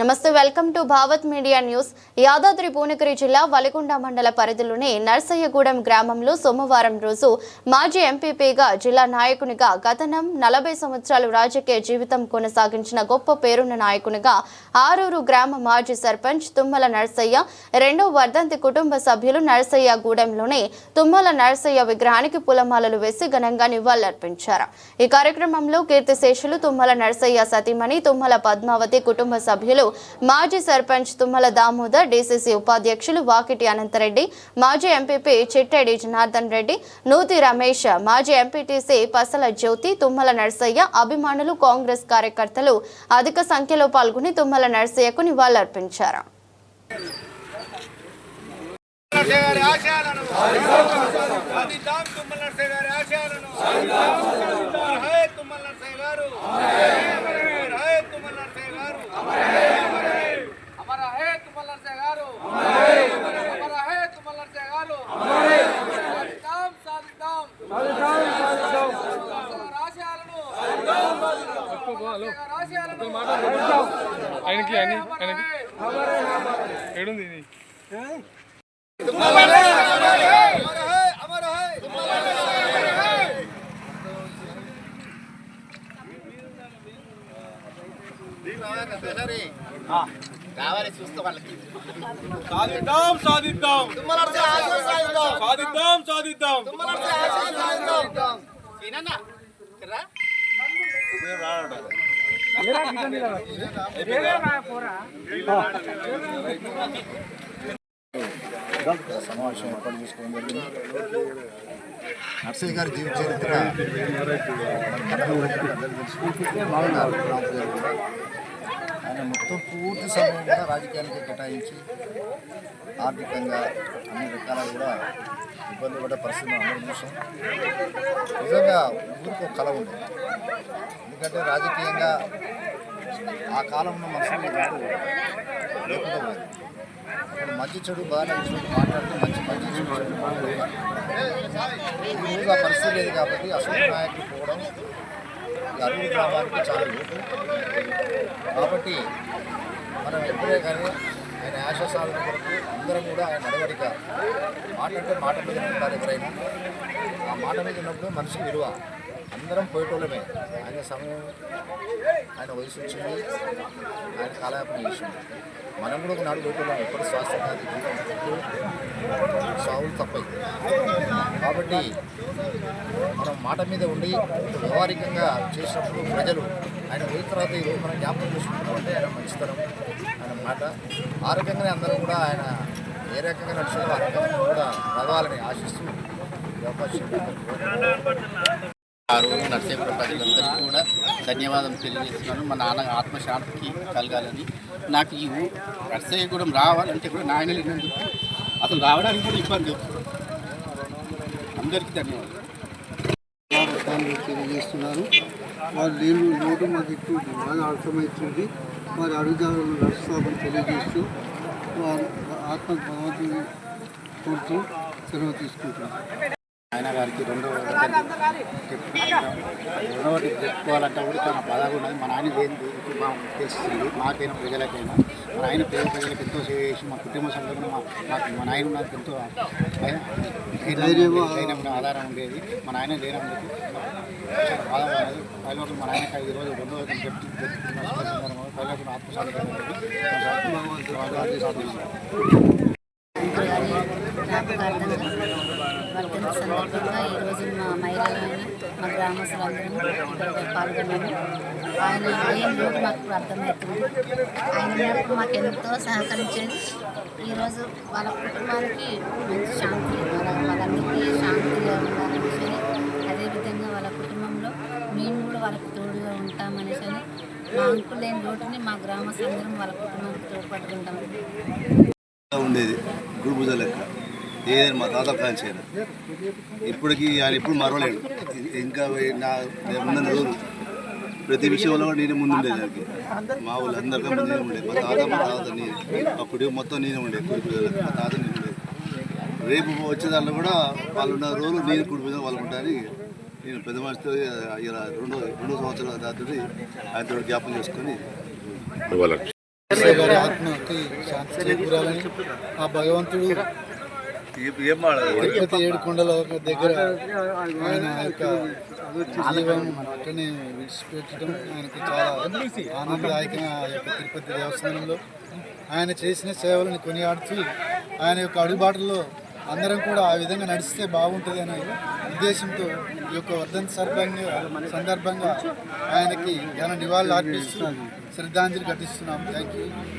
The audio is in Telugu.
నమస్తే welcome to Bhavat media news. Yadadri Bhuvanagiri జిల్లా వలకొండ మండల పరిధిలోని నర్సయ్యగూడెం గ్రామంలో సోమవారం రోజు మాజీ ఎంపీపీగా జిల్లా నాయకునిగా గతనం నలభై సంవత్సరాలు రాజకీయ జీవితం కొనసాగించిన గొప్ప పేరున్న నాయకునిగా ఆరూరు గ్రామ మాజీ సర్పంచ్ తుమ్మల నర్సయ్య రెండో వర్ధంతి కుటుంబ సభ్యులు నర్సయ్యగూడెంలోని తుమ్మల నర్సయ్య విగ్రహానికి పూలమాలలు వేసి ఘనంగా నివాళులర్పించారు. ఈ కార్యక్రమంలో కీర్తిశేషులు తుమ్మల నర్సయ్య సతీమణి తుమ్మల పద్మావతి కుటుంబ సభ్యులు మాజీ సర్పంచ్ తుమ్మల దామోదర్ డీసీసీ ఉపాధ్యక్షులు వాకిటి అనంతరెడ్డి మాజీ ఎంపీపీ చిట్టెడి జనార్దన్ రెడ్డి నూతి రమేష్ మాజీ ఎంపీటీసీ పసల జ్యోతి తుమ్మల నర్సయ్య అభిమానులు కాంగ్రెస్ కార్యకర్తలు అధిక సంఖ్యలో పాల్గొని తుమ్మల నర్సయ్యకు నివాళులర్పించారు. గారి ఆశయాలను తుమ్మల గారి ఆశయాలను తుమ్మల గారు హై తుమ్మల నరసయ్య గారు అమర హై తుమ్మల నరసయ్య గారు అమర హై తుమ్మల నరసయ్య గారు సాధిద్దాం సాధిద్దాం ఆశయాలను ఆశయాలను ఆయనకి ఆయన ఆయనకి. ఏడుంది ఇది. హై కావాలి చూస్తే వాళ్ళకి. సాధిద్దాం సాధిద్దాం. సాధిద్దాం. సాధిద్దాం సమావేశం ఏర్పాటు చేసుకోవడం జరిగింది నర్సయ్య గారి జీవిత చరిత్ర ఆయన మొత్తం పూర్తి సమయం కూడా రాజకీయానికి కేటాయించి ఆర్థికంగా అన్ని రకాల కూడా ఇబ్బంది పడే పరిస్థితి అందరం చూసాం. నిజంగా ఊరికి ఒక కళ ఉంది. ఎందుకంటే రాజకీయంగా ఆ కాలంలో మనుషులు లేకుండా పోయింది. అప్పుడు మంచి చెడు బాగా చూసి మాట్లాడితే మంచి మంచి చెడు చెడు ఈరోజు ఆ పరిస్థితి లేదు కాబట్టి అసలు నాయకులు పోవడం ఈ రావడానికి గ్రామానికి చాలా లోటు కాబట్టి మనం ఎప్పుడే కానీ ఆయన ఆశ సాధన కొరకు అందరం కూడా ఆయన నడవడిక మాట్లాడితే మాట మీద ఉంటారు ఎవరైనా ఆ మాట మీద ఉన్నప్పుడు మనిషికి విలువ. అందరం పోయేటోళ్ళమే. ఆయన సమయం ఆయన వయసు వచ్చింది ఆయన కాలయాపన చేసింది. మనం కూడా ఒకనాడు పోయేటోళ్ళం ఎప్పుడు స్వాస్థ్యం కాదు సావులు తప్పయి కాబట్టి మనం మాట మీద ఉండి వ్యవహారికంగా చేసినప్పుడు ప్రజలు ఆయన పోయిన తర్వాత ఈరోజు మనం జ్ఞాపకం చేసుకుంటామంటే ఆయన మంచితనం ఆయన మాట. ఆ రకంగానే అందరం కూడా ఆయన ఏ రకంగా నడిచారో ఆ రకంగా కూడా చదవాలని ఆశిస్తూ ఈ అవకాశం ఆ రోజు ప్రజలందరికీ కూడా ధన్యవాదం తెలియజేస్తున్నాను. మా నాన్న ఆత్మశాంతికి కలగాలని. నాకు ఈ నర్సయ్యగూడెం రావాలంటే కూడా నాయన లేనందుకు అసలు రావడానికి కూడా ఇబ్బంది అందరికీ ధన్యవాదాలు. తెలియజేస్తున్నారు వాళ్ళు లేని నీళ్ళు లోటు మాకు ఇప్పుడు బాగా అర్థమవుతుంది వారి అడుగుదారులు నడుస్తామని తెలియజేస్తూ వారు ఆత్మ భగవంతుని కోరుతూ సెలవు తీసుకుంటున్నారు ఆయన గారికి రెండవ రెండవటి చెప్పుకోవాలంటే కూడా చాలా బాధగా ఉన్నది మా నాయన ఏంది తెలుస్తుంది మాకైనా ప్రజలకైనా మా నాయన పేద ప్రజలకు ఎంతో సేవ చేసి మా కుటుంబ సభ్యులు మా నాకు మా నాయన నాకు ఎంతో ఆధారం ఉండేది మా నాయన లేనందుకు చాలా బాధగా ఉన్నది పైలోకి మా నాయనకి ఐదు రోజులు రెండో రోజు చెప్పి పైలోకి ఆత్మశాంతి జ్ఞాపకార్థంగా సందర్భంగా ఈరోజు మా మహిళలని మా గ్రామస్తులందరం ఇక్కడ పాల్గొన్నాము. ఆయన ఏం లోటు మాకు అర్థమవుతుంది? ఆయన మేరకు మాకు ఎంతో సహకరించేది ఈరోజు వాళ్ళ కుటుంబానికి మంచి శాంతి వాళ్ళ వాళ్ళందరికీ శాంతిగా ఉండాలని అదేవిధంగా వాళ్ళ కుటుంబంలో మేము కూడా వాళ్ళకి తోడుగా ఉంటామనేసి మా అంకులు లేని లోటుని మా గ్రామస్తులందరం వాళ్ళ కుటుంబానికి తోడ్పడుతుంటాం ఉండేది గురుబుజ లెక్క. ఏదైనా మా తాత ఫ్రాంచ్ అయినా ఇప్పటికీ ఆయన ఇప్పుడు మరవలేడు. ఇంకా నా ఉన్న రోజులు ప్రతి విషయంలో కూడా నేనే ముందు ఉండేది దానికి మా వాళ్ళు అందరికీ ముందు నేనే ఉండేది. మా తాత మా తాత నేను. అప్పుడు మొత్తం నేనే ఉండేది. గురుభుజ లెక్క మా తాత నేను ఉండేది. రేపు వచ్చే దాంట్లో కూడా వాళ్ళు ఉన్న రోజులు నేను గురుభుజ వాళ్ళు ఉంటారని నేను పెద్ద మనిషితో ఇలా రెండో రెండో సంవత్సరాల దాటి ఆయనతో జ్ఞాపకం చేసుకొని గారి ఆత్మకి శాంతి చేకూరాలని ఆ భగవంతుడు ఏం తిరుపతి ఏడు కొండల దగ్గర ఆయన యొక్క జీవం అట్టనే విడిచిపెట్టడం ఆయనకి చాలా ఆనందదాయకంగా ఆ యొక్క తిరుపతి దేవస్థానంలో. ఆయన చేసిన సేవలను కొనియాడుతూ ఆయన యొక్క అడుగుబాటులో అందరం కూడా ఆ విధంగా నడిస్తే బాగుంటుంది అనే ఉద్దేశంతో ఈ యొక్క వర్ధంతి సందర్భంగా సందర్భంగా ఆయనకి ఘన నివాళులు అర్పిస్తూ శ్రద్ధాంజలి ఘటిస్తున్నాం. Thank you